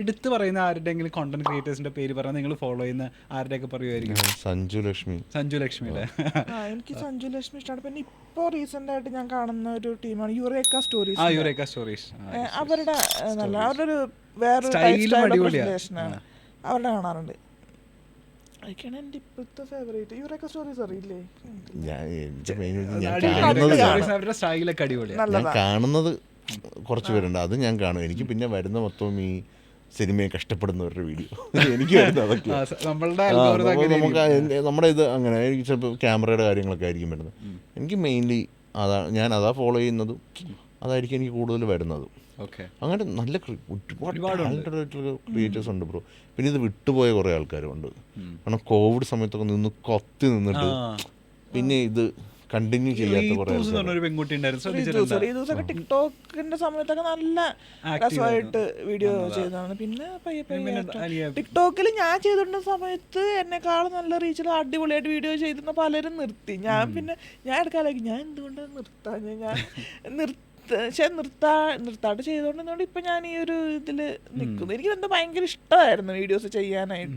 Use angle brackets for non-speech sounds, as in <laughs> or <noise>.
എടുത്തു പറയുന്ന ആരുടെയെങ്കിലും കോണ്ടന്റ് ക്രിയേറ്റേഴ്സിന്റെ പേര് പറഞ്ഞാൽ നിങ്ങൾ ഫോളോ ചെയ്യുന്ന ആരുടെയൊക്കെ പറയുമായിരിക്കും സഞ്ജു ലക്ഷ്മി. സഞ്ജു ലക്ഷ്മി ആ എനിക്ക് സഞ്ജു ലക്ഷ്മി ഇഷ്ടമാണ് പിന്നെ ഇപ്പോൾ റീസെന്റ് ആയിട്ട് ഞാൻ കാണുന്ന ഒരു ടീമാണ് യുറേക്ക സ്റ്റോറീസ് ആ യുറേക്ക സ്റ്റോറീസ് അവരുടെ നല്ല അവരുടെ ഒരു വേറെ സ്റ്റൈൽ അടിപൊളിയാണ്. ആണ്. അവരുടെ കാണാറുണ്ട്. അതൊക്കെയാണ് എന്റെ ഇപ്പോഴത്തെ ഫേവറേറ്റ് യുറേക്ക സ്റ്റോറീസ് അറിയില്ലേ. അവരുടെ സ്റ്റൈലൊക്കെ അടിപൊളിയാണ് ഞാൻ കാണുന്നത് കുറച്ച് പേരുണ്ട്. അത് ഞാൻ കാണും. എനിക്ക് പിന്നെ വരുന്ന മൊത്തം ഈ സിനിമയെ കഷ്ടപ്പെടുന്നവരുടെ വീഡിയോ. എനിക്ക് വരുന്നത് <laughs> അതൊക്കെ. നമുക്ക് നമ്മുടെ ഇത് അങ്ങനെ എനിക്ക് ചിലപ്പോൾ ക്യാമറയുടെ കാര്യങ്ങളൊക്കെ ആയിരിക്കും വരുന്നത്. എനിക്ക് മെയിൻലി അതാ ഞാൻ അതാ ഫോളോ ചെയ്യുന്നതും അതായിരിക്കും എനിക്ക് കൂടുതൽ വരുന്നത്. അങ്ങനെ നല്ല ഒരുപാട്. ആയിട്ടുള്ള ക്രിയേറ്റേഴ്സ് ഉണ്ട് ബ്രോ പിന്നെ ഇത് വിട്ടുപോയ കുറേ ആൾക്കാരുണ്ട് കാരണം കോവിഡ് സമയത്തൊക്കെ നിന്ന് കൊത്തി നിന്നിട്ട്. പിന്നെ ഇത് കണ്ടിന്യൂ ചെയ്യാത്ത കുറേ പെൺകുട്ടി ഉണ്ടായിരുന്നു. ടിക്ടോക്കിന്റെ സമയത്തൊക്കെ നല്ല രസമായിട്ട്. വീഡിയോ ചെയ്തതാണ്. പിന്നെ പയ്യെ പയ്യെ അനിയ- ടിക്ടോക്കിൽ ഞാൻ ചെയ്തിരുന്ന സമയത്ത് എന്നെക്കാളും നല്ല റീച്ചിൽ അടിപൊളിയായിട്ട് വീഡിയോ ചെയ്തിരുന്ന പലരും നിർത്തി. ഞാൻ പിന്നെ ഞാൻ എടുക്കാലേക്ക്. ഞാൻ എന്തുകൊണ്ടാണ് നിർത്താൻ? ഞാൻ നിർത്തി പക്ഷെ നിർത്താ നിർത്താണ്ട് ചെയ്തോണ്ടിരുന്നോണ്ട് ഇപ്പൊ ഞാൻ ഈ ഒരു ഇതിൽ നിൽക്കുന്നു എനിക്ക് എന്താ ഭയങ്കര ഇഷ്ടമായിരുന്നു വീഡിയോസ് ചെയ്യാനായിട്ട്.